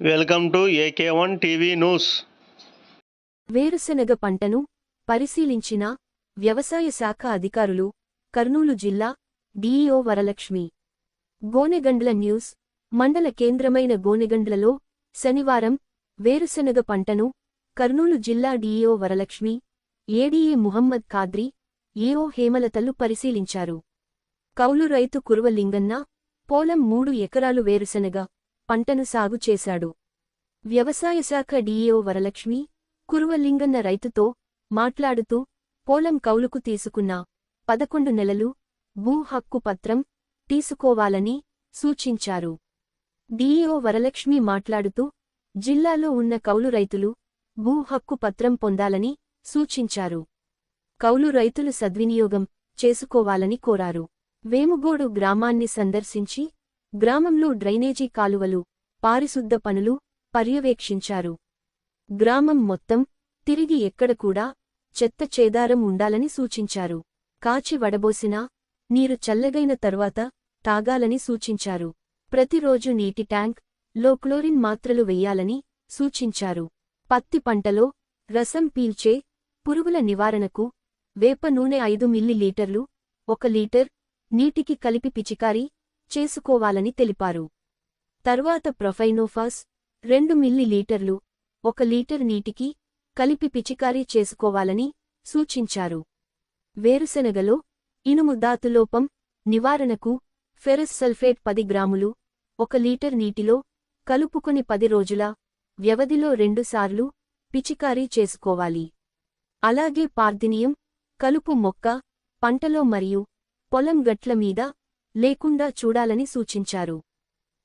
Welcome to AK one TV news. వేరుశెనగ పంటను పరిశీలించిన వ్యవసాయ శాఖ అధికారులు కర్నూలు జిల్లా డిఈఓ వరలక్ష్మి. గోనెగండ్ల న్యూస్ మండల కేంద్రమైన గోనెగండ్లలో శనివారం వేరుశెనగ పంటను కర్నూలు జిల్లా DEO Varalakshmi ADA Muhammad Khadri AO హేమలతలు పరిశీలించారు. కౌలు రైతు కురువలింగన్న పోలం మూడు ఎకరాలు వేరుశెనగ పంటను సాగు చేశాడు. వ్యవసాయ శాఖ డిఈఓ వరలక్ష్మి కురువలింగన్న రైతుతో మాట్లాడుతూ పోలం కౌలుకు తీసుకున్న పదకొండు నెలలు భూ హక్కు పత్రం తీసుకోవాలని సూచించారు. డీఈఓ వరలక్ష్మి మాట్లాడుతూ జిల్లాలో ఉన్న కౌలు రైతులు భూ హక్కు పత్రం పొందాలని సూచించారు. కౌలు రైతులు సద్వినియోగం చేసుకోవాలని కోరారు. వేముగోడు గ్రామాన్ని సందర్శించి గ్రామంలో డ్రైనేజీ కాలువలు పారిశుద్ధ పనులు పర్యవేక్షించారు. గ్రామం మొత్తం తిరిగి ఎక్కడ కూడా చెత్త చేదారం ఉండాలని సూచించారు. కాచి వడబోసినా నీరు చల్లగైన తరువాత తాగాలని సూచించారు. ప్రతిరోజు నీటి ట్యాంక్లో క్లోరిన్ మాత్రలు వెయ్యాలని సూచించారు. పత్తి పంటలో రసం పీల్చే పురుగుల నివారణకు వేప నూనె ఐదు మిల్లీలీటర్లు ఒక లీటర్ నీటికి కలిపి పిచికారీ చేసుకోవాలని తెలిపారు. తరువాత ప్రొఫైనోఫాస్ రెండు మిల్లీలీటర్లు ఒక లీటర్ నీటికి కలిపి పిచికారీ చేసుకోవాలని సూచించారు. వేరుశెనగలో ఇనుము ధాతులోపం నివారణకు ఫెరస్ సల్ఫేట్ పది గ్రాములు ఒక లీటర్ నీటిలో కలుపుకొని పది రోజుల వ్యవధిలో రెండుసార్లు పిచికారీ చేసుకోవాలి. అలాగే పార్దినియం కలుపు మొక్క పంటలో మరియు పొలం గట్ల మీద లేకుండా చూడాలని సూచించారు.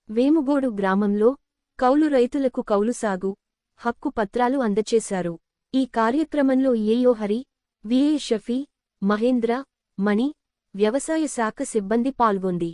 వేముగోడు గ్రామంలో కౌలు రైతులకు కౌలు సాగు హక్కు పత్రాలు అందచేశారు. ఈ కార్యక్రమంలో ఏయో హరి విఏ షఫీ మహేంద్ర మణి వ్యవసాయ శాఖ సిబ్బంది పాల్గొంది.